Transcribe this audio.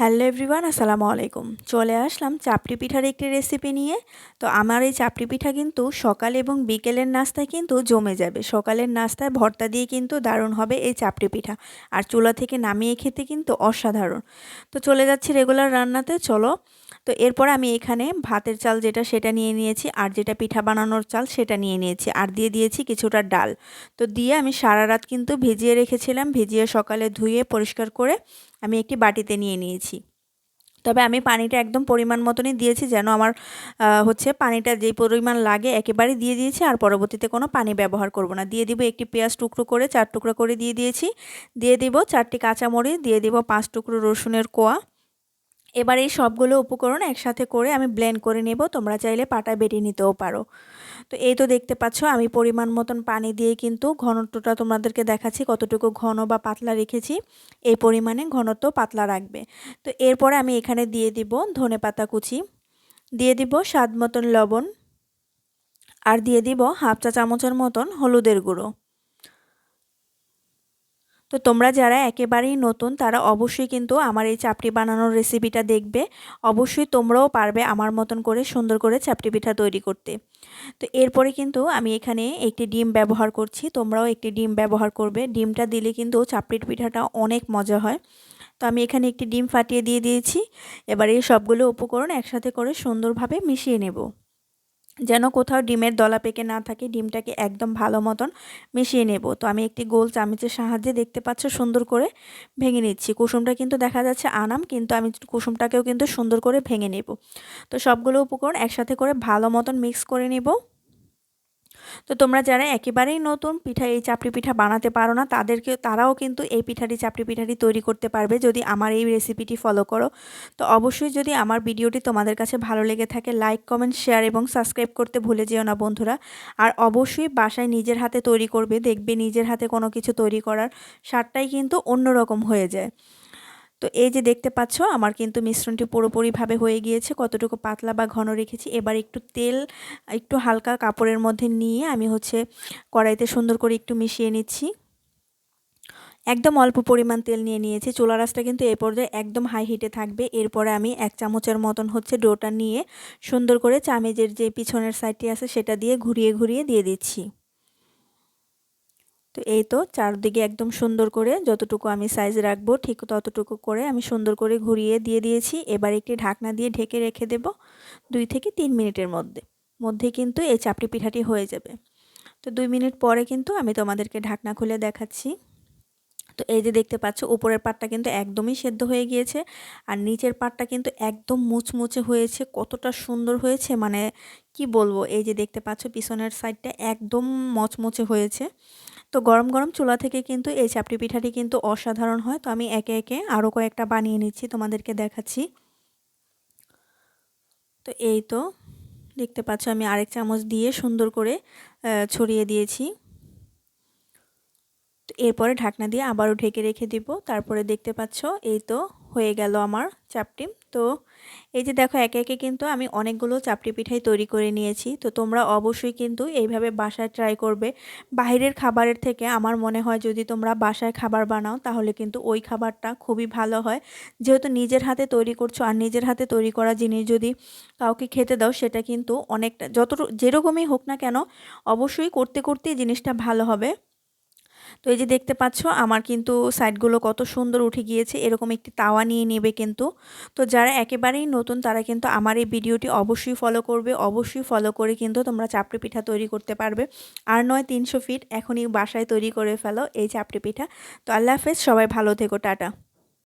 Hello everyone, আসসালামু আলাইকুম। চলে আসলাম চাপড়ি পিঠার একটি রেসিপি নিয়ে। তো আমার এই চাপড়ি পিঠা কিন্তু সকাল এবং বিকেলের নাস্তায় কিন্তু জমে যাবে। সকালের নাস্তায় ভর্তা দিয়ে কিন্তু দারুণ হবে এই চাপড়ি পিঠা। আর চুলা থেকে নামিয়ে খেতে কিন্তু অসাধারণ। তো চলে যাচ্ছি রেগুলার রান্নাতে, চলো। তো এরপর আমি এখানে ভাতের চাল যেটা সেটা নিয়ে নিয়েছি, আর যেটা পিঠা বানানোর চাল সেটা নিয়ে নিয়েছি। আর দিয়ে দিয়েছি কিছুটা ডাল। তো দিয়ে আমি সারা রাত কিন্তু ভিজিয়ে রেখেছিলাম। ভিজিয়ে সকালে ধুয়ে পরিষ্কার করে আমি একটি বাটিতে নিয়ে নিয়েছি। তবে আমি পানিটা একদম পরিমাণ মতনই দিয়েছি যেন আমার হচ্ছে পানিটা যেই পরিমাণ লাগে একেবারে দিয়ে দিয়েছি আর পরবর্তীতে কোনো পানি ব্যবহার করব না। দিয়ে দিব একটি পেঁয়াজ টুকরো করে, চার টুকরো করে দিয়ে দিয়েছি। দিয়ে দিব চারটি কাঁচামরিচ, দিয়ে দিব পাঁচ টুকরো রসুনের কোয়া। এবার এই সবগুলো উপকরণ একসাথে করে আমি ব্লেন্ড করে নেব। তোমরা চাইলে পাটায় বেটে নিতেও পারো। তো এই তো দেখতে পাচ্ছ, আমি পরিমাণ মতন পানি দিয়ে কিন্তু ঘনত্বটা তোমাদেরকে দেখাচ্ছি, কতটুকু ঘন বা পাতলা রেখেছি। এই পরিমাণে ঘনত্ব পাতলা রাখবে। তো এরপরে আমি এখানে দিয়ে দিব ধনে পাতা কুচি, দিয়ে দিব স্বাদ মতন লবণ, আর দিয়ে দিব হাফ চা চামচের মতন হলুদের গুঁড়ো। তো তোমরা যারা একেবারেই নতুন, তারা অবশ্যই কিন্তু আমার এই চাপটি বানানোর রেসিপিটা দেখবে। অবশ্যই তোমরাও পারবে আমার মতন করে সুন্দর করে চাপটি পিঠা তৈরি করতে। তো এরপরে কিন্তু আমি এখানে একটি ডিম ব্যবহার করছি। তোমরাও একটি ডিম ব্যবহার করবে। ডিমটা দিলে কিন্তু চাপড়ির পিঠাটা অনেক মজা হয়। তো আমি এখানে একটি ডিম ফাটিয়ে দিয়ে দিয়েছি। এবার এই সবগুলো উপকরণ একসাথে করে সুন্দরভাবে মিশিয়ে নেব। যেন কোথাও ডিমের দলা পেকে না থাকে, ডিমটাকে একদম ভালো মতন মিশিয়ে নেব। তো আমি একটি গোল চামচের সাহায্যে দেখতে পাচ্ছ সুন্দর করে ভেঙে নিচ্ছি। কুসুমটা কিন্তু দেখা যাচ্ছে আনাম, কিন্তু আমি কুসুমটাকেও কিন্তু সুন্দর করে ভেঙে নেব। তো সবগুলো উপকরণ একসাথে করে ভালো মতন মিক্স করে নেব। তো তোমরা যারা একেবারেই নতুন পিঠা, এই চাপড়ি পিঠা বানাতে পারো না, তাদেরকে, তারাও কিন্তু এই পিঠাটি, চাপড়ি পিঠাটি তৈরি করতে পারবে যদি আমার এই রেসিপিটি ফলো করো। তো অবশ্যই যদি আমার ভিডিওটি তোমাদের কাছে ভালো লেগে থাকে লাইক কমেন্ট শেয়ার এবং সাবস্ক্রাইব করতে ভুলে যেও না বন্ধুরা। আর অবশ্যই বাসায় নিজের হাতে তৈরি করবে, দেখবে নিজের হাতে কোনো কিছু তৈরি করার স্বাদটাই কিন্তু অন্যরকম হয়ে যায়। তো এই যে দেখতে পাচ্ছ, আমার কিন্তু মিশ্রণটি পুরোপুরিভাবে হয়ে গিয়েছে। কতটুকু পাতলা বা ঘন রেখেছি, এবার একটু তেল, একটু হালকা কাপড়ের মধ্যে নিয়ে আমি হচ্ছে কড়াইতে সুন্দর করে একটু মিশিয়ে নিচ্ছি। একদম অল্প পরিমাণ তেল নিয়ে নিয়েছি। চুলা রাসটা কিন্তু এই পর্যায়ে একদম হাই হিটে থাকবে। এরপরে আমি এক চামচের মতন হচ্ছে ডোটা নিয়ে সুন্দর করে চামেজের যে পিছনের সাইডটি আছে, সেটা দিয়ে ঘুরিয়ে ঘুরিয়ে দিয়ে দিচ্ছি। তো এই তো চারদিকে একদম সুন্দর করে যতটুকু আমি সাইজ রাখব ঠিক ততটুকু করে আমি সুন্দর করে ঘুরিয়ে দিয়ে দিয়েছি। এবার একটি ঢাকনা দিয়ে ঢেকে রেখে দেব দুই থেকে তিন মিনিটের মধ্যে। মধ্যে কিন্তু এই চাপটি পিঠাটি হয়ে যাবে। তো দুই মিনিট পরে কিন্তু আমি তোমাদেরকে ঢাকনা খুলে দেখাচ্ছি। তো এই যে দেখতে পাচ্ছ উপরের পাটটা কিন্তু একদমই সেদ্ধ হয়ে গিয়েছে আর নিচের পাটটা কিন্তু একদম মুচমুচে হয়েছে, কতটা সুন্দর হয়েছে। মানে কি বলব? এই যে দেখতে পাচ্ছ পিছনের সাইডটা একদম মচমচে হয়েছে। তো গরম গরম চুলা থেকে কিন্তু এই চাপটি পিঠাটি কিন্তু অসাধারণ হয়। তো আমি একে একে আরও কয়েকটা বানিয়ে নিচ্ছি, তোমাদেরকে দেখাচ্ছি। তো এই তো, দেখতে পাচ্ছ আমি আরেক চামচ দিয়ে সুন্দর করে ছড়িয়ে দিয়েছি। তো এরপরে ঢাকনা দিয়ে আবারও ঢেকে রেখে দিব। তারপরে দেখতে পাচ্ছ এই তো হয়ে গেল আমার চাপটি তো এই যে দেখো, একে একে কিন্তু আমি অনেকগুলো চাপটি পিঠাই তৈরি করে নিয়েছি। তো তোমরা অবশ্যই কিন্তু এইভাবে বাসায় ট্রাই করবে। বাইরের খাবারের থেকে আমার মনে হয় যদি তোমরা বাসায় খাবার বানাও, তাহলে কিন্তু ওই খাবারটা খুবই ভালো হয়। যেহেতু নিজের হাতে তৈরি করছ আর নিজের হাতে তৈরি করা জিনিস যদি কাউকে খেতে দাও, সেটা কিন্তু অনেকটা যত যেরকমই হোক না কেন, অবশ্যই করতে করতেই জিনিসটা ভালো হবে। তো এই যে দেখতে পাচ্ছ, আমার কিন্তু সাইডগুলো কত সুন্দর উঠে গিয়েছে, এরকম একটি তাওয়া নিয়ে নেবে কিন্তু। তো যারা একেবারেই নতুন, তারা কিন্তু আমার এই ভিডিওটি অবশ্যই ফলো করবে, অবশ্যই ফলো করে কিন্তু তোমরা চাপড়ি পিঠা তৈরি করতে পারবে। আর নয়, তিনশো ফিট এখনই বাসায় তৈরি করে ফেলো এই চাপড়ি পিঠা। তো আল্লাহ হাফেজ, সবাই ভালো থেকো, টাটা।